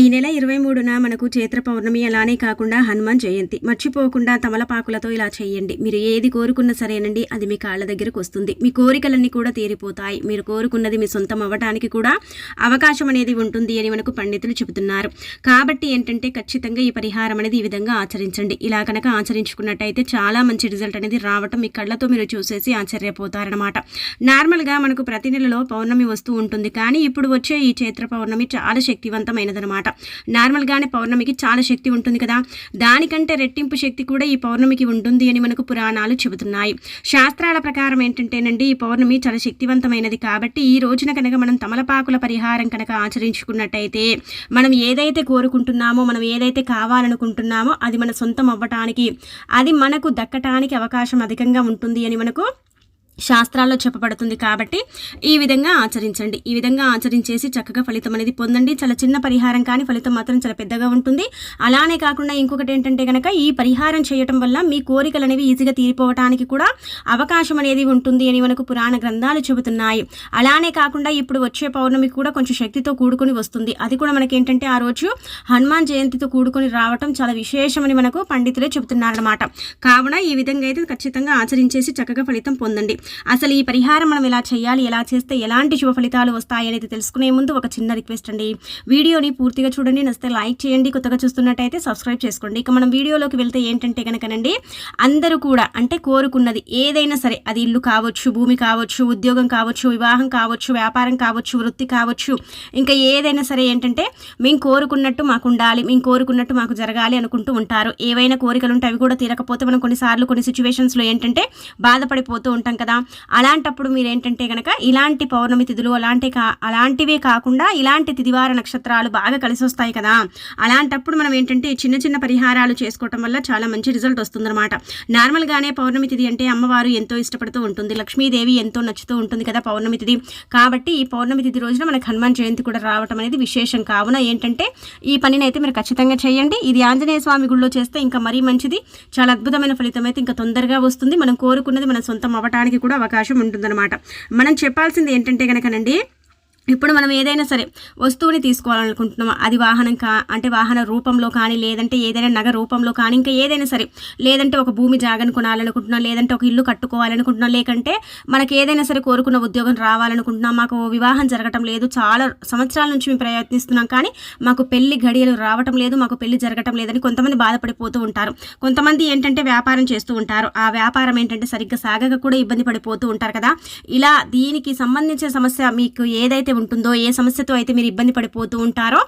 ఈ నెల ఇరవై మూడున మనకు చైత్ర పౌర్ణమి అలానే కాకుండా హనుమాన్ జయంతి. మర్చిపోకుండా తమలపాకులతో ఇలా చేయండి. మీరు ఏది కోరుకున్నా సరేనండి అది మీ కాళ్ళ దగ్గరకు వస్తుంది. మీ కోరికలన్నీ కూడా తీరిపోతాయి. మీరు కోరుకున్నది మీ సొంతం అవ్వడానికి కూడా అవకాశం అనేది ఉంటుంది అని మనకు పండితులు చెబుతున్నారు. కాబట్టి ఏంటంటే ఖచ్చితంగా ఈ పరిహారం అనేది ఈ విధంగా ఆచరించండి. ఇలా కనుక ఆచరించుకున్నట్టయితే చాలా మంచి రిజల్ట్ అనేది రావటం మీ కళ్ళతో మీరు చూసేసి ఆశ్చర్యపోతారనమాట నార్మల్గా మనకు ప్రతి నెలలో పౌర్ణమి వస్తూ ఉంటుంది. కానీ ఇప్పుడు వచ్చే ఈ చైత్ర పౌర్ణమి చాలా శక్తివంతమైనదనమాట నార్మల్గానే పౌర్ణమికి చాలా శక్తి ఉంటుంది కదా. దానికంటే రెట్టింపు శక్తి కూడా ఈ పౌర్ణమికి ఉంటుంది అని మనకు పురాణాలు చెబుతున్నాయి. శాస్త్రాల ప్రకారం ఏంటంటేనండి ఈ పౌర్ణమి చాలా శక్తివంతమైనది కాబట్టి ఈ రోజున కనుక మనం తమలపాకుల పరిహారం కనుక ఆచరించుకున్నట్టయితే మనం ఏదైతే కోరుకుంటున్నామో మనం ఏదైతే కావాలనుకుంటున్నామో అది మన సొంతం అవ్వటానికి అది మనకు దక్కటానికి అవకాశం అధికంగా ఉంటుంది అని మనకు శాస్త్రాల్లో చెప్పబడుతుంది కాబట్టి ఈ విధంగా ఆచరించండి. ఈ విధంగా ఆచరించేసి చక్కగా ఫలితం అనేది పొందండి. చాలా చిన్న పరిహారం కానీ ఫలితం మాత్రం చాలా పెద్దగా ఉంటుంది. అలానే కాకుండా ఇంకొకటి ఏంటంటే కనుక ఈ పరిహారం చేయటం వల్ల మీ కోరికలు అనేవి ఈజీగా తీరిపోవటానికి కూడా అవకాశం అనేది ఉంటుంది అని మనకు పురాణ గ్రంథాలు చెబుతున్నాయి. అలానే కాకుండా ఇప్పుడు వచ్చే పౌర్ణమి కూడా కొంచెం శక్తితో కూడుకొని వస్తుంది. అది కూడా మనకి ఏంటంటే ఆ రోజు హనుమాన్ జయంతితో కూడుకొని రావటం చాలా విశేషమని మనకు పండితులే చెబుతున్నారన్నమాట. కావున ఈ విధంగా అయితే ఖచ్చితంగా ఆచరించేసి చక్కగా ఫలితం పొందండి. అసలు ఈ పరిహారం మనం ఎలా చేయాలి ఎలా చేస్తే ఎలాంటి శుభ ఫలితాలు వస్తాయి అనేది తెలుసుకునే ముందు ఒక చిన్న రిక్వెస్ట్ అండి. వీడియోని పూర్తిగా చూడండి నచ్చితే లైక్ చేయండి కొత్తగా చూస్తున్నట్టయితే సబ్స్క్రైబ్ చేసుకోండి. ఇక మనం వీడియోలోకి వెళ్తే ఏంటంటే కనుకనండి అందరూ కూడా అంటే కోరుకున్నది ఏదైనా సరే అది ఇల్లు కావచ్చు భూమి కావచ్చు ఉద్యోగం కావచ్చు వివాహం కావచ్చు వ్యాపారం కావచ్చు వృత్తి కావచ్చు ఇంకా ఏదైనా సరే ఏంటంటే మేము కోరుకున్నట్టు మాకు ఉండాలి మేము కోరుకున్నట్టు మాకు జరగాలి అనుకుంటూ ఉంటారు. ఏవైనా కోరికలు ఉంటే అవి కూడా తీరకపోతే మనం కొన్నిసార్లు కొన్ని సిచ్యువేషన్స్లో ఏంటంటే బాధపడిపోతూ ఉంటాం కదా అలాంటప్పుడు మీరు ఏంటంటే కనుక ఇలాంటి పౌర్ణమి తిథులు అలాంటి కా అలాంటివే కాకుండా ఇలాంటి తిదివార నక్షత్రాలు బాగా కలిసి వస్తాయి కదా? అలాంటప్పుడు మనం ఏంటంటే చిన్న చిన్న పరిహారాలు చేసుకోవటం వల్ల చాలా మంచి రిజల్ట్ వస్తుందన్నమాట. నార్మల్గానే పౌర్ణమి తిథి అంటే అమ్మవారు ఎంతో ఇష్టపడుతూ ఉంటుంది. లక్ష్మీదేవి ఎంతో నచ్చుతూ ఉంటుంది కదా పౌర్ణమి తిథి. కాబట్టి ఈ పౌర్ణమి తిథి రోజున మనకు హనుమాన్ జయంతి కూడా రావటం అనేది విశేషం. కావున ఏంటంటే ఈ పనిని అయితే మీరు ఖచ్చితంగా చేయండి. ఇది ఆంజనేయ స్వామి గుళ్ళో చేస్తే ఇంకా మరీ మంచిది. చాలా అద్భుతమైన ఫలితం అయితే ఇంకా తొందరగా వస్తుంది. మనం కోరుకున్నది మన సొంతం అవ్వటానికి కూడా అవకాశం ఉంటుందన్నమాట. మనం చెప్పాల్సింది ఏంటంటే కనుకనండి ఇప్పుడు మనం ఏదైనా సరే వస్తువుని తీసుకోవాలనుకుంటున్నాం అది వాహనం కా అంటే వాహన రూపంలో కానీ లేదంటే ఏదైనా నగ రూపంలో కానీ ఇంకా ఏదైనా సరే లేదంటే ఒక భూమి జాగను కొనాలనుకుంటున్నాం లేదంటే ఒక ఇల్లు కట్టుకోవాలనుకుంటున్నాం లేకంటే మనకి ఏదైనా సరే కోరుకున్న ఉద్యోగం రావాలనుకుంటున్నాం మాకు వివాహం జరగటం లేదు చాలా సంవత్సరాల నుంచి మేము ప్రయత్నిస్తున్నాం కానీ మాకు పెళ్ళి గడియలు రావటం లేదు మాకు పెళ్ళి జరగటం లేదని కొంతమంది బాధపడిపోతూ ఉంటారు. కొంతమంది ఏంటంటే వ్యాపారం చేస్తూ ఉంటారు. ఆ వ్యాపారం ఏంటంటే సరిగ్గా సాగక కూడా ఇబ్బంది పడిపోతూ ఉంటారు కదా. ఇలా దీనికి సంబంధించిన సమస్య మీకు ఏదైతే ఉంటుందో ఏ సమస్యతో అయితే మీరు ఇబ్బంది పడిపోతూ ఉంటారో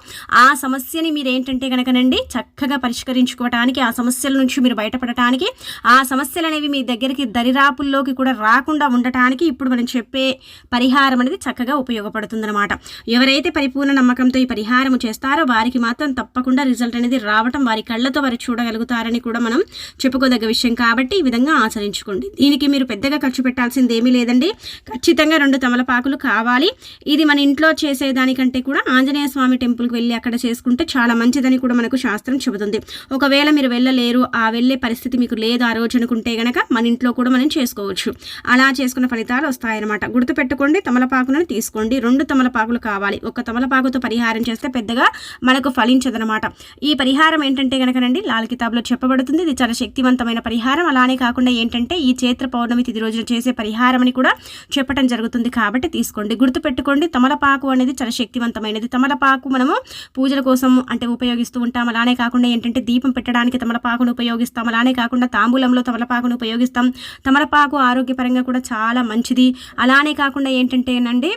ఆ సమస్యని మీరు ఏంటంటే కనుకనండి చక్కగా పరిష్కరించుకోవటానికి ఆ సమస్యల నుంచి మీరు బయటపడటానికి ఆ సమస్యలు అనేవి మీ దగ్గరికి దరిరాపుల్లోకి కూడా రాకుండా ఉండటానికి ఇప్పుడు మనం చెప్పే పరిహారం అనేది చక్కగా ఉపయోగపడుతుందన్నమాట. ఎవరైతే పరిపూర్ణ నమ్మకంతో ఈ పరిహారం చేస్తారో వారికి మాత్రం తప్పకుండా రిజల్ట్ అనేది రావటం వారి కళ్ళతో వారు చూడగలుగుతారని కూడా మనం చెప్పుకోదగ్గ విషయం కాబట్టి ఈ విధంగా ఆచరించుకోండి. దీనికి మీరు పెద్దగా ఖర్చు పెట్టాల్సింది ఏమీ లేదండి. ఖచ్చితంగా రెండు తమలపాకులు కావాలి. ఇది మన మన ఇంట్లో చేసేదానికంటే కూడా ఆంజనేయ స్వామి టెంపుల్కి వెళ్ళి అక్కడ చేసుకుంటే చాలా మంచిదని కూడా మనకు శాస్త్రం చెబుతుంది. ఒకవేళ మీరు వెళ్ళలేరు ఆ వెళ్ళే పరిస్థితి మీకు లేదు ఆ రోజు అనుకుంటే గనక మన ఇంట్లో కూడా మనం చేసుకోవచ్చు. అలా చేసుకున్న ఫలితాలు వస్తాయన్నమాట. గుర్తుపెట్టుకోండి తమలపాకులను తీసుకోండి. రెండు తమలపాకులు కావాలి. ఒక తమలపాకుతో పరిహారం చేస్తే పెద్దగా మనకు ఫలించదనమాట ఈ పరిహారం ఏంటంటే గనకనండి లాల్ కితాబ్లో చెప్పబడుతుంది. ఇది చాలా శక్తివంతమైన పరిహారం. అలానే కాకుండా ఏంటంటే ఈ చైత్ర పౌర్ణమి తిథి రోజున చేసే పరిహారం అని కూడా చెప్పడం జరుగుతుంది కాబట్టి తీసుకోండి. గుర్తుపెట్టుకోండి తమలపాకు అనేది చాలా శక్తివంతమైనది. తమలపాకు మనము పూజల కోసం అంటే ఉపయోగిస్తూ ఉంటాం. అలానే కాకుండా ఏంటంటే దీపం పెట్టడానికి తమలపాకును ఉపయోగిస్తాం. అలానే కాకుండా తాంబూలంలో తమలపాకును ఉపయోగిస్తాం. తమలపాకు ఆరోగ్యపరంగా కూడా చాలా మంచిది. అలానే కాకుండా ఏంటంటేనండి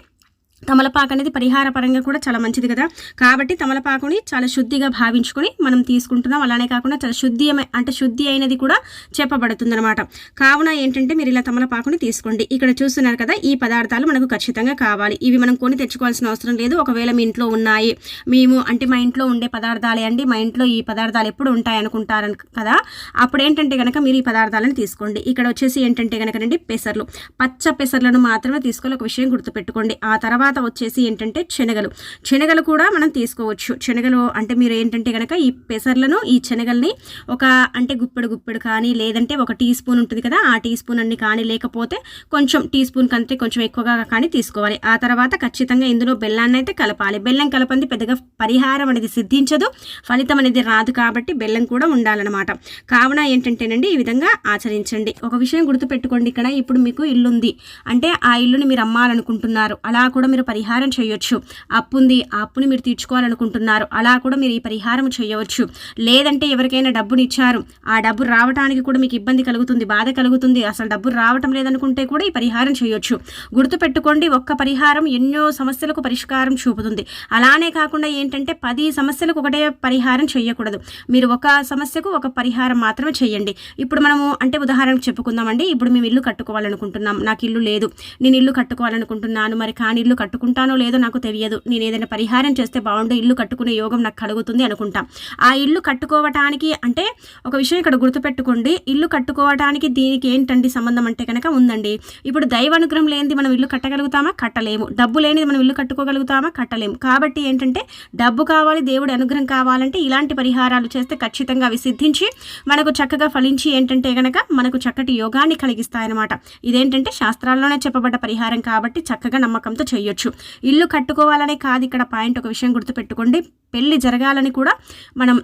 తమలపాకు అనేది పరిహార పరంగా కూడా చాలా మంచిది కదా. కాబట్టి తమలపాకుని చాలా శుద్ధిగా భావించుకొని మనం తీసుకుంటున్నాం. అలానే కాకుండా చాలా శుద్ధి అంటే శుద్ధి అయినది కూడా చెప్పబడుతుంది అనమాట కావున ఏంటంటే మీరు ఇలా తమలపాకుని తీసుకోండి. ఇక్కడ చూస్తున్నారు కదా ఈ పదార్థాలు మనకు ఖచ్చితంగా కావాలి. ఇవి మనం కొని తెచ్చుకోవాల్సిన అవసరం లేదు. ఒకవేళ మీ ఇంట్లో ఉన్నాయి మేము అంటే మా ఇంట్లో ఉండే పదార్థాలే అండి. మా ఇంట్లో ఈ పదార్థాలు ఎప్పుడు ఉంటాయి అనుకుంటారు కదా అప్పుడు ఏంటంటే కనుక మీరు ఈ పదార్థాలను తీసుకోండి. ఇక్కడ వచ్చేసి ఏంటంటే కనుక పెసర్లు. పచ్చ పెసర్లను మాత్రమే తీసుకోవాలి. ఒక విషయం గుర్తుపెట్టుకోండి. ఆ తర్వాత తర్వాత వచ్చేసి ఏంటంటే శనగలు. శనగలు కూడా మనం తీసుకోవచ్చు. శనగలు అంటే మీరు ఏంటంటే కనుక ఈ పెసర్లను ఈ శనగల్ని ఒక అంటే గుప్పెడు గుప్పెడు కానీ లేదంటే ఒక టీ స్పూన్ ఉంటుంది కదా ఆ టీ స్పూన్ అన్ని కానీ లేకపోతే కొంచెం టీ స్పూన్ కంటే కొంచెం ఎక్కువగా కానీ తీసుకోవాలి. ఆ తర్వాత ఖచ్చితంగా ఇందులో బెల్లాన్ని అయితే కలపాలి. బెల్లం కలపంది పెద్దగా పరిహారం అనేది సిద్ధించదు ఫలితం అనేది రాదు కాబట్టి బెల్లం కూడా ఉండాలన్నమాట. కావున ఏంటంటేనండి ఈ విధంగా ఆచరించండి. ఒక విషయం గుర్తుపెట్టుకోండి ఇక్కడ ఇప్పుడు మీకు ఇల్లు ఉంది అంటే ఆ ఇల్లుని మీరు అమ్మాలనుకుంటున్నారు. అలా కూడా మీరు పరిహారం చేయొచ్చు. అప్పుంది ఆ అప్పుని మీరు తీర్చుకోవాలనుకుంటున్నారు. అలా కూడా మీరు ఈ పరిహారం చేయవచ్చు. లేదంటే ఎవరికైనా డబ్బుని ఇచ్చారు ఆ డబ్బు రావడానికి కూడా మీకు ఇబ్బంది కలుగుతుంది బాధ కలుగుతుంది. అసలు డబ్బు రావటం లేదనుకుంటే కూడా ఈ పరిహారం చేయొచ్చు. గుర్తుపెట్టుకోండి ఒక్క పరిహారం ఎన్నో సమస్యలకు పరిష్కారం చూపుతుంది. అలానే కాకుండా ఏంటంటే పది సమస్యలకు ఒకటే పరిహారం చేయకూడదు. మీరు ఒక సమస్యకు ఒక పరిహారం మాత్రమే చేయండి. ఇప్పుడు మనము అంటే ఉదాహరణకు చెప్పుకుందామండి. ఇప్పుడు మేము ఇల్లు కట్టుకోవాలనుకుంటున్నాం. నాకు ఇల్లు లేదు. నేను ఇల్లు కట్టుకోవాలనుకుంటున్నాను. మరి కానీ ఇల్లు కట్టుకుంటానో లేదో నాకు తెలియదు. నేను ఏదైనా పరిహారం చేస్తే బాగుండు ఇల్లు కట్టుకునే యోగం నాకు కలుగుతుంది అనుకుంటాం. ఆ ఇల్లు కట్టుకోవటానికి అంటే ఒక విషయం ఇక్కడ గుర్తుపెట్టుకోండి. ఇల్లు కట్టుకోవటానికి దీనికి ఏంటండి సంబంధం అంటే కనుక ఉందండి. ఇప్పుడు దైవ అనుగ్రహం లేనిది మనం ఇల్లు కట్టగలుగుతామా? కట్టలేము. డబ్బు లేనిది మనం ఇల్లు కట్టుకోగలుగుతామా? కట్టలేము. కాబట్టి ఏంటంటే డబ్బు కావాలి దేవుడి అనుగ్రహం కావాలంటే ఇలాంటి పరిహారాలు చేస్తే ఖచ్చితంగా అవి సిద్ధించి మనకు చక్కగా ఫలించి ఏంటంటే కనుక మనకు చక్కటి యోగాన్ని కలిగిస్తాయన్నమాట. ఇదేంటంటే శాస్త్రాల్లోనే చెప్పబడ్డ పరిహారం కాబట్టి చక్కగా నమ్మకంతో చేయొచ్చు ఇల్లు కట్టుకోవాలనే కాదు ఇక్కడ పాయింట్. ఒక విషయం గుర్తుపెట్టుకోండి. పెళ్ళి జరగాలని కూడా మనం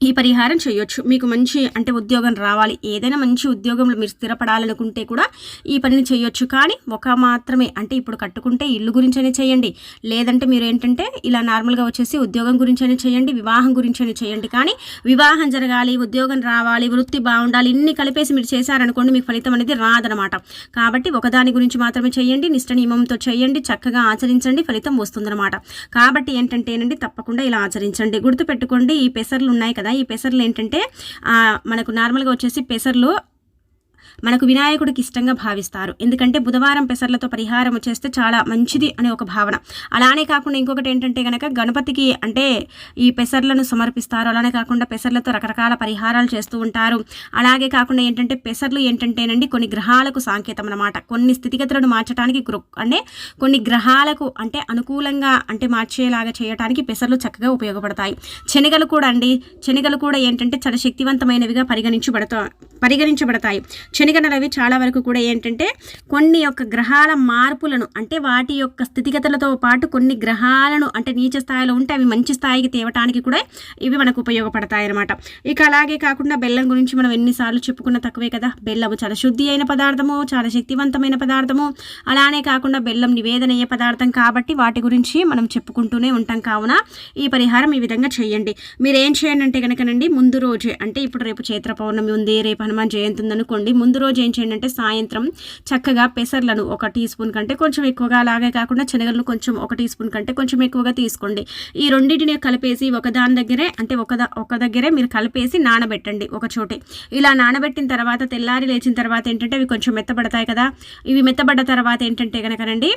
ఈ పరిహారం చేయొచ్చు. మీకు మంచి అంటే ఉద్యోగం రావాలి. ఏదైనా మంచి ఉద్యోగంలో మీరు స్థిరపడాలనుకుంటే కూడా ఈ పనిని చేయొచ్చు. కానీ ఒక మాత్రమే అంటే ఇప్పుడు కట్టుకుంటే ఇల్లు గురించైనా చేయండి. లేదంటే మీరు ఏంటంటే ఇలా నార్మల్గా వచ్చేసి ఉద్యోగం గురించైనా చేయండి వివాహం గురించైనా చేయండి. కానీ వివాహం జరగాలి ఉద్యోగం రావాలి వృత్తి బాగుండాలి ఇన్ని కలిపేసి మీరు చేశారనుకోండి మీకు ఫలితం అనేది రాదనమాట. కాబట్టి ఒకదాని గురించి మాత్రమే చేయండి నిష్ట నియమంతో చేయండి చక్కగా ఆచరించండి ఫలితం వస్తుందన్నమాట కాబట్టి ఏంటంటేనండి తప్పకుండా ఇలా ఆచరించండి. గుర్తుపెట్టుకోండి ఈ పెసర్లు ఉన్నాయి కదా ఈ పెసర్లు ఏంటంటే మనకు నార్మల్గా వచ్చేసి పెసర్లు మనకు వినాయకుడికి ఇష్టంగా భావిస్తారు. ఎందుకంటే బుధవారం పెసర్లతో పరిహారం చేస్తే చాలా మంచిది అనే ఒక భావన. అలానే కాకుండా ఇంకొకటి ఏంటంటే కనుక గణపతికి అంటే ఈ పెసర్లను సమర్పిస్తారు. అలానే కాకుండా పెసర్లతో రకరకాల పరిహారాలు చేస్తూ ఉంటారు. అలాగే కాకుండా ఏంటంటే పెసర్లు ఏంటంటేనండి కొన్ని గ్రహాలకు సాంకేతం అనమాట కొన్ని స్థితిగతులను మార్చడానికి అంటే కొన్ని గ్రహాలకు అంటే అనుకూలంగా అంటే మార్చేలాగా చేయడానికి పెసర్లు చక్కగా ఉపయోగపడతాయి. శనగలు కూడా అండి. శనగలు కూడా ఏంటంటే చాలా శక్తివంతమైనవిగా పరిగణించబడతా పరిగణించబడతాయి. శనిగనలవి చాలా వరకు కూడా ఏంటంటే కొన్ని యొక్క గ్రహాల మార్పులను అంటే వాటి యొక్క స్థితిగతులతో పాటు కొన్ని గ్రహాలను అంటే నీచ స్థాయిలో ఉంటే అవి మంచి స్థాయికి తేవటానికి కూడా ఇవి మనకు ఉపయోగపడతాయి అనమాట ఇక అలాగే కాకుండా బెల్లం గురించి మనం ఎన్నిసార్లు చెప్పుకున్న తక్కువే కదా. బెల్లము చాలా శుద్ధి అయిన పదార్థము చాలా శక్తివంతమైన పదార్థము. అలానే కాకుండా బెల్లం నివేదన అయ్యే పదార్థం కాబట్టి వాటి గురించి మనం చెప్పుకుంటూనే ఉంటాం. కావున ఈ పరిహారం ఈ విధంగా చేయండి. మీరు ఏం చేయండి అంటే కనుకనండి ముందు రోజే అంటే ఇప్పుడు రేపు చైత్ర పౌర్ణమి ఉంది రేపు హనుమాన్ జయంతి ఉందనుకోండి ముందు ముందు రోజు ఏం చేయండి అంటే సాయంత్రం చక్కగా పెసర్లను ఒక టీ స్పూన్ కంటే కొంచెం ఎక్కువగా అలాగే కాకుండా శనగలను కొంచెం ఒక టీ స్పూన్ కంటే కొంచెం ఎక్కువగా తీసుకోండి. ఈ రెండింటిని కలిపేసి ఒక దాని దగ్గరే అంటే ఒక ఒక దగ్గరే మీరు కలిపేసి నానబెట్టండి ఒక చోటే. ఇలా నానబెట్టిన తర్వాత తెల్లారి లేచిన తర్వాత ఏంటంటే అవి కొంచెం మెత్తబడతాయి కదా. ఇవి మెత్తబడ్డ తర్వాత ఏంటంటే కనుకనండి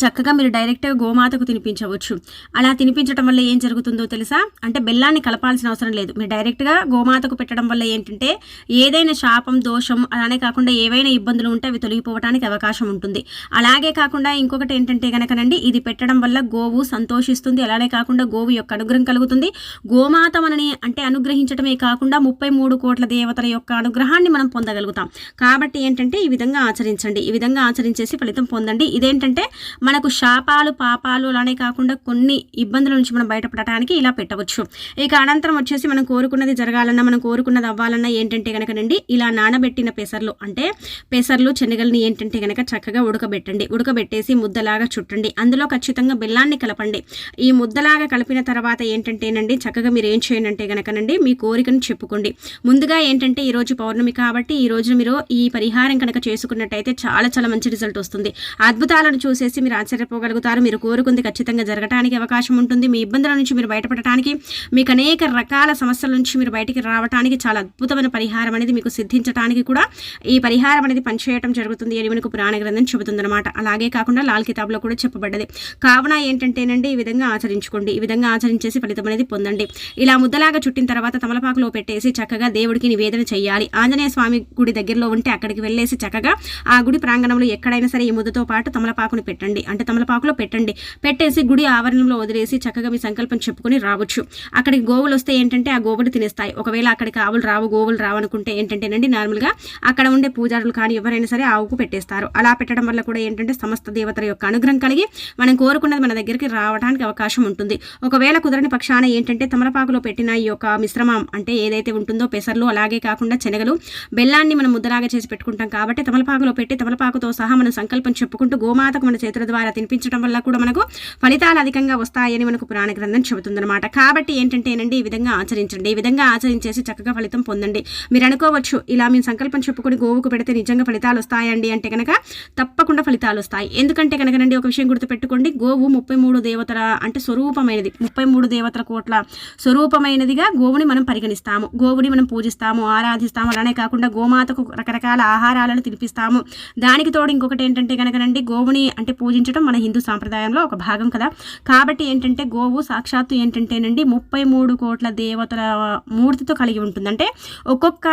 చక్కగా మీరు డైరెక్ట్గా గోమాతకు తినిపించవచ్చు. అలా తినిపించడం వల్ల ఏం జరుగుతుందో తెలుసా? అంటే బెల్లాన్ని కలపాల్సిన అవసరం లేదు. మీరు డైరెక్ట్గా గోమాతకు పెట్టడం వల్ల ఏంటంటే ఏదైనా శాపం దోషం అలానే కాకుండా ఏవైనా ఇబ్బందులు ఉంటే అవి తొలగిపోవడానికి అవకాశం ఉంటుంది. అలాగే కాకుండా ఇంకొకటి ఏంటంటే కనుకనండి ఇది పెట్టడం వల్ల గోవు సంతోషిస్తుంది. అలానే కాకుండా గోవు యొక్క అనుగ్రహం కలుగుతుంది. గోమాత మనని అంటే అనుగ్రహించడమే కాకుండా ముప్పై మూడు కోట్ల దేవతల యొక్క అనుగ్రహాన్ని మనం పొందగలుగుతాం. కాబట్టి ఏంటంటే ఈ విధంగా ఆచరించండి. ఈ విధంగా ఆచరించేసి ఫలితం పొందండి. ఇదేంటంటే మనకు శాపాలు పాపాలు అలానే కాకుండా కొన్ని ఇబ్బందుల నుంచి మనం బయటపడటానికి ఇలా పెట్టవచ్చు. ఇక అనంతరం వచ్చేసి మనం కోరుకున్నది జరగాలన్నా మనం కోరుకున్నది అవ్వాలన్నా ఏంటంటే కనుకనండి ఇలా నానబెట్టిన పెసర్లు అంటే పెసర్లు శనగల్ని ఏంటంటే కనుక చక్కగా ఉడకబెట్టండి. ఉడకబెట్టేసి ముద్దలాగా చుట్టండి. అందులో ఖచ్చితంగా బెల్లాన్ని కలపండి. ఈ ముద్దలాగా కలిపిన తర్వాత ఏంటంటేనండి చక్కగా మీరు ఏం చేయండి అంటే కనుకనండి మీ కోరికను చెప్పుకోండి. ముందుగా ఏంటంటే ఈరోజు పౌర్ణమి కాబట్టి ఈ రోజు మీరు ఈ పరిహారం కనుక చేసుకున్నట్టయితే చాలా చాలా మంచి రిజల్ట్ వస్తుంది. అద్భుతాలను చూసేసి మీరు మీరు ఆశ్చర్యపోగలుగుతారు. మీరు కోరుకుంది ఖచ్చితంగా జరగటానికి అవకాశం ఉంటుంది. మీ ఇబ్బందుల నుంచి మీరు బయటపడటానికి మీకు అనేక రకాల సమస్యల నుంచి మీరు బయటికి రావడానికి చాలా అద్భుతమైన పరిహారం అనేది మీకు సిద్ధించడానికి కూడా ఈ పరిహారం అనేది పనిచేయడం జరుగుతుంది. అని మనకు పురాణ గ్రంథం చెబుతుందన్నమాట. అలాగే కాకుండా లాల్ కితాబ్లో కూడా చెప్పబడ్డది. కావున ఏంటంటేనండి ఈ విధంగా ఆచరించుకోండి. ఈ విధంగా ఆచరించేసి ఫలితం అనేది పొందండి. ఇలా ముద్దలాగా చుట్టిన తర్వాత తమలపాకులో పెట్టేసి చక్కగా దేవుడికి నివేదన చేయాలి ఆంజనేయ స్వామి గుడి దగ్గరలో ఉంటే అక్కడికి వెళ్ళేసి చక్కగా ఆ గుడి ప్రాంగణంలో ఎక్కడైనా సరే ఈ ముద్దతో పాటు తమలపాకును పెట్టండి. పెట్టండి అంటే తమలపాకులో పెట్టండి. పెట్టేసి గుడి ఆవరణంలో వదిలేసి చక్కగా మీ సంకల్పం చెప్పుకొని రావచ్చు. అక్కడికి గోవులు వస్తే ఏంటంటే ఆ గోవులు తినేస్తాయి. ఒకవేళ అక్కడికి ఆవులు రావు గోవులు రావనుకుంటే ఏంటంటేనండి నార్మల్గా అక్కడ ఉండే పూజారులు కానీ ఎవరైనా సరే ఆవుకు పెట్టేస్తారు. అలా పెట్టడం వల్ల కూడా ఏంటంటే సమస్త దేవతల యొక్క అనుగ్రహం కలిగి మనం కోరుకున్నది మన దగ్గరికి రావడానికి అవకాశం ఉంటుంది. ఒకవేళ కుదరని పక్షాన ఏంటంటే తమలపాకులో పెట్టిన ఈ యొక్క మిశ్రమం అంటే ఏదైతే ఉంటుందో పెసర్లు అలాగే కాకుండా శనగలు బెల్లాన్ని మనం ముద్దలాగా చేసి పెట్టుకుంటాం కాబట్టి తమలపాకులో పెట్టి తమలపాకుతో సహా మనం సంకల్పం చెప్పుకుంటూ గోమాతకు మన చేతుల ద్వారా తినిపించడం వల్ల కూడా మనకు ఫలితాలు అధికంగా వస్తాయని మనకు పురాణ గ్రంథం చెబుతుందన్నమాట. కాబట్టి ఏంటంటేనండి ఈ విధంగా ఆచరించండి. ఈ విధంగా ఆచరించేసి చక్కగా ఫలితం పొందండి. మీరు అనుకోవచ్చు ఇలా మీ సంకల్పం చెప్పుకొని గోవుకు పెడితే నిజంగా ఫలితాలు వస్తాయండి అంటే కనుక తప్పకుండా ఫలితాలు వస్తాయి. ఎందుకంటే కనుకనండి ఒక విషయం గుర్తుపెట్టుకోండి గోవు ముప్పై మూడు దేవతల అంటే స్వరూపమైనది ముప్పై మూడు దేవతల కోట్ల స్వరూపమైనదిగా గోవుని మనం పరిగణిస్తాము. గోవుని మనం పూజిస్తాము ఆరాధిస్తాము. అలానే కాకుండా గోమాతకు రకరకాల ఆహారాలను తినిపిస్తాము. దానికి తోడు ఇంకొకటి ఏంటంటే కనుకనండి గోవుని అంటే పూజించడం మన హిందూ సాంప్రదాయంలో ఒక భాగం కదా. కాబట్టి ఏంటంటే గోవు సాక్షాత్తు ఏంటంటేనండి ముప్పై మూడు కోట్ల దేవతల మూర్తితో కలిగి ఉంటుంది. అంటే ఒక్కొక్క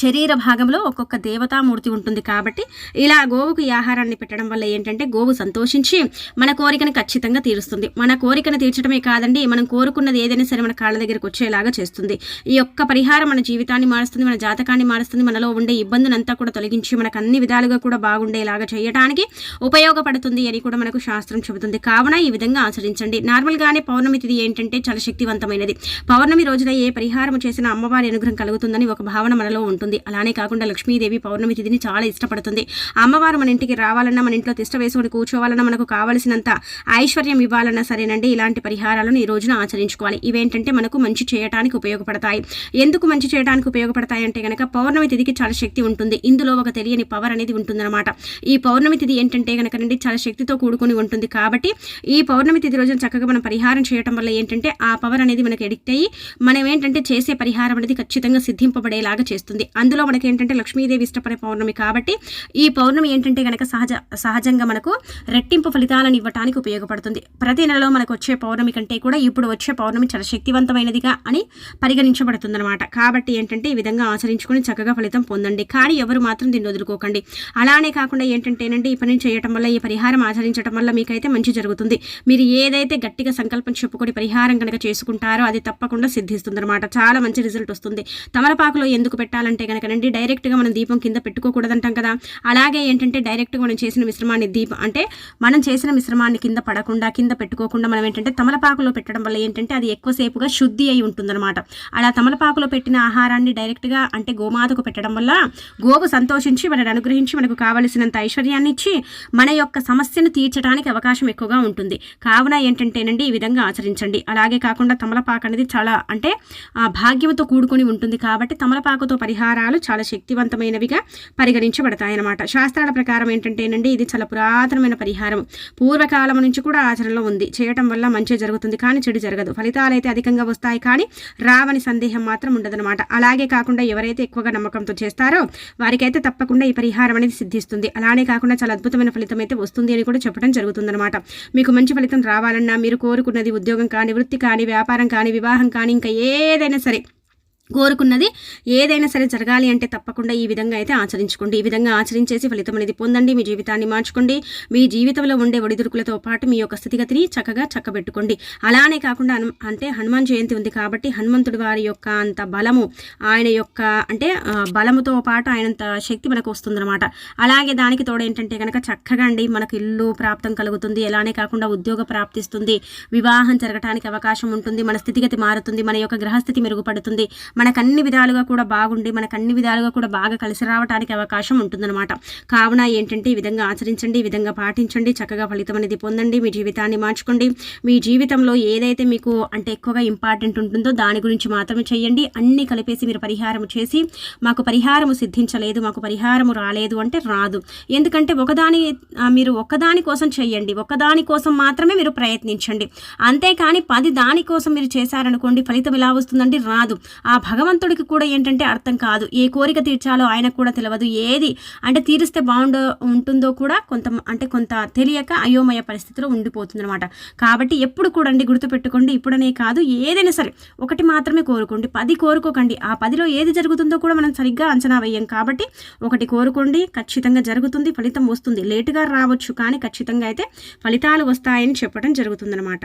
శరీర భాగంలో ఒక్కొక్క దేవతామూర్తి ఉంటుంది కాబట్టి ఇలా గోవుకు ఈ ఆహారాన్ని పెట్టడం వల్ల ఏంటంటే గోవు సంతోషించి మన కోరికను ఖచ్చితంగా తీరుస్తుంది. మన కోరికను తీర్చడమే కాదండి మనం కోరుకున్నది ఏదైనా సరే మన కాళ్ళ దగ్గరికి వచ్చేలాగా చేస్తుంది. ఈ యొక్క పరిహారం మన జీవితాన్ని మారుస్తుంది మన జాతకాన్ని మారుస్తుంది మనలో ఉండే ఇబ్బందులంతా కూడా తొలగించి మనకు అన్ని విధాలుగా కూడా బాగుండేలాగా చేయడానికి ఉపయోగపడుతుంది అని కూడా మనకు శాస్త్రం చెబుతుంది. కావున ఈ విధంగా ఆచరించండి. నార్మల్గానే పౌర్ణమి తిథి ఏంటంటే చాలా శక్తివంతమైనది. పౌర్ణమి రోజున ఏ పరిహారం చేసినా అమ్మవారి అనుగ్రహం కలుగుతుందని ఒక భావన మనలో ఉంటుంది. ఉంటుంది. అలానే కాకుండా లక్ష్మీదేవి పౌర్ణమి తిథిని చాలా ఇష్టపడుతుంది. అమ్మవారు మన ఇంటికి రావాలన్నా మన ఇంట్లో తిష్ట వేసుకొని కూర్చోవాలన్నా మనకు కావలసినంత ఐశ్వర్యం ఇవ్వాలన్నా సరేనండి. ఇలాంటి పరిహారాలను ఈ రోజున ఆచరించుకోవాలి. ఇవేంటంటే మనకు మంచి చేయడానికి ఉపయోగపడతాయి. ఎందుకు మంచి చేయడానికి ఉపయోగపడతాయి అంటే కనుక పౌర్ణమి తిథికి చాలా శక్తి ఉంటుంది. ఇందులో ఒక తెలియని పవర్ అనేది ఉంటుందన్నమాట. ఈ పౌర్ణమి తిథి ఏంటంటే కనుక నుండి చాలా శక్తితో కూడుకొని ఉంటుంది. కాబట్టి ఈ పౌర్ణమి తిథి రోజున చక్కగా మనం పరిహారం చేయడం వల్ల ఏంటంటే ఆ పవర్ అనేది మనకి ఎడిక్ట్ అయ్యి మనం ఏంటంటే చేసే పరిహారం అనేది ఖచ్చితంగా సిద్ధింపబడేలాగా చేస్తుంది. అందులో మనకి ఏంటంటే లక్ష్మీదేవి ఇష్టపడే పౌర్ణమి కాబట్టి ఈ పౌర్ణమి ఏంటంటే కనుక సహజ సహజంగా మనకు రెట్టింపు ఫలితాలను ఇవ్వడానికి ఉపయోగపడుతుంది. ప్రతి నెలలో మనకు వచ్చే పౌర్ణమి కంటే కూడా ఇప్పుడు వచ్చే పౌర్ణమి చాలా శక్తివంతమైనదిగా అని పరిగణించబడుతుంది అనమాట కాబట్టి ఏంటంటే ఈ విధంగా ఆచరించుకొని చక్కగా ఫలితం పొందండి. కానీ ఎవరు మాత్రం దీన్ని వదులుకోకండి. అలానే కాకుండా ఏంటంటేనండి ఈ పని చేయటం వల్ల ఈ పరిహారం ఆచరించడం వల్ల మీకైతే మంచి జరుగుతుంది. మీరు ఏదైతే గట్టిగా సంకల్పం చెప్పుకొని పరిహారం కనుక చేసుకుంటారో అది తప్పకుండా సిద్ధిస్తుంది అనమాట చాలా మంచి రిజల్ట్ వస్తుంది. తమలపాకులో ఎందుకు పెట్టాలంటే కనుకనండి డైరెక్ట్గా మనం దీపం కింద పెట్టుకోకూడదంటాం కదా. అలాగే ఏంటంటే డైరెక్ట్గా మనం చేసిన మిశ్రమాన్ని దీపం అంటే మనం చేసిన మిశ్రమాన్ని కింద పడకుండా కింద పెట్టుకోకుండా మనం ఏంటంటే తమలపాకులో పెట్టడం వల్ల ఏంటంటే అది ఎక్కువసేపుగా శుద్ధి అయి ఉంటుందన్నమాట. అలా తమలపాకులో పెట్టిన ఆహారాన్ని డైరెక్ట్గా అంటే గోమాతకు పెట్టడం వల్ల గోవు సంతోషించి మనని అనుగ్రహించి మనకు కావలసినంత ఐశ్వర్యాన్ని ఇచ్చి మన యొక్క సమస్యను తీర్చడానికి అవకాశం ఎక్కువగా ఉంటుంది. కావున ఏంటంటేనండి ఈ విధంగా ఆచరించండి. అలాగే కాకుండా తమలపాకు అనేది చాలా అంటే భాగ్యంతో కూడుకొని ఉంటుంది కాబట్టి తమలపాకుతో పరిహారం పరిహారాలు చాలా శక్తివంతమైనవిగా పరిగణించబడతాయన్నమాట. శాస్త్రాల ప్రకారం ఏంటంటేనండి ఇది చాలా పురాతనమైన పరిహారం. పూర్వకాలం నుంచి కూడా ఆచరణలో ఉంది. చేయటం వల్ల మంచి జరుగుతుంది. కానీ చెడు జరగదు. ఫలితాలు అయితే అధికంగా వస్తాయి. కానీ రావని సందేహం మాత్రం ఉండదన్నమాట. అలాగే కాకుండా ఎవరైతే ఎక్కువగా నమ్మకంతో చేస్తారో వారికైతే తప్పకుండా ఈ పరిహారం అనేది సిద్ధిస్తుంది. అలానే కాకుండా చాలా అద్భుతమైన ఫలితం అయితే వస్తుంది అని కూడా చెప్పడం జరుగుతుందన్నమాట. మీకు మంచి ఫలితం రావాలన్నా మీరు కోరుకున్నది ఉద్యోగం కానీ వృత్తి కానీ వ్యాపారం కానీ వివాహం కానీ ఇంకా ఏదైనా సరే కోరుకున్నది. ఏదైనా సరే జరగాలి అంటే తప్పకుండా ఈ విధంగా అయితే ఆచరించుకోండి. ఈ విధంగా ఆచరించేసి ఫలితం అనేది పొందండి. మీ జీవితాన్ని మార్చుకోండి. మీ జీవితంలో ఉండే ఒడిదుడుకులతో పాటు మీ యొక్క స్థితిగతిని చక్కగా చక్కబెట్టుకోండి. అలానే కాకుండా అంటే హనుమాన్ జయంతి ఉంది కాబట్టి హనుమంతుడి వారి యొక్క అంత బలము ఆయన యొక్క అంటే బలముతో పాటు ఆయనంత శక్తి మనకు వస్తుందన్నమాట. అలాగే దానికి తోడు ఏంటంటే కనుక చక్కగా అండి మనకు ఇల్లు ప్రాప్తం కలుగుతుంది. అలానే కాకుండా ఉద్యోగ ప్రాప్తిస్తుంది. వివాహం జరగటానికి అవకాశం ఉంటుంది. మన స్థితిగతి మారుతుంది. మన యొక్క గ్రహస్థితి మెరుగుపడుతుంది. మనకు అన్ని విధాలుగా కూడా బాగుండి మనకు అన్ని విధాలుగా కూడా బాగా కలిసి రావడానికి అవకాశం ఉంటుందన్నమాట. కావున ఏంటంటే ఈ విధంగా ఆచరించండి ఈ విధంగా పాటించండి చక్కగా ఫలితం అనేది పొందండి మీ జీవితాన్ని మార్చుకోండి. మీ జీవితంలో ఏదైతే మీకు అంటే ఎక్కువగా ఇంపార్టెంట్ ఉంటుందో దాని గురించి మాత్రమే చేయండి. అన్నీ కలిపేసి మీరు పరిహారం చేసి మాకు పరిహారము సిద్ధించలేదు మాకు పరిహారము రాలేదు అంటే రాదు. ఎందుకంటే ఒకదాని మీరు ఒకదాని కోసం చేయండి ఒకదాని కోసం మాత్రమే మీరు ప్రయత్నించండి. అంతేకాని పది దాని కోసం మీరు చేశారనుకోండి ఫలితం ఎలా వస్తుందండి? రాదు. ఆ భగవంతుడికి కూడా ఏంటంటే అర్థం కాదు. ఏ కోరిక తీర్చాలో ఆయనకు కూడా తెలియదు ఏది అంటే తీరిస్తే బాగుండో ఉంటుందో కూడా కొంత అంటే కొంత తెలియక అయోమయ పరిస్థితిలో ఉండిపోతుంది అనమాట కాబట్టి ఎప్పుడు కూడా అండి గుర్తుపెట్టుకోండి ఇప్పుడనే కాదు ఏదైనా సరే ఒకటి మాత్రమే కోరుకోండి. పది కోరుకోకండి. ఆ పదిలో ఏది జరుగుతుందో కూడా మనం సరిగ్గా అంచనా వేయం. కాబట్టి ఒకటి కోరుకోండి ఖచ్చితంగా జరుగుతుంది ఫలితం వస్తుంది. లేటుగా రావచ్చు కానీ ఖచ్చితంగా అయితే ఫలితాలు వస్తాయని చెప్పడం జరుగుతుందన్నమాట.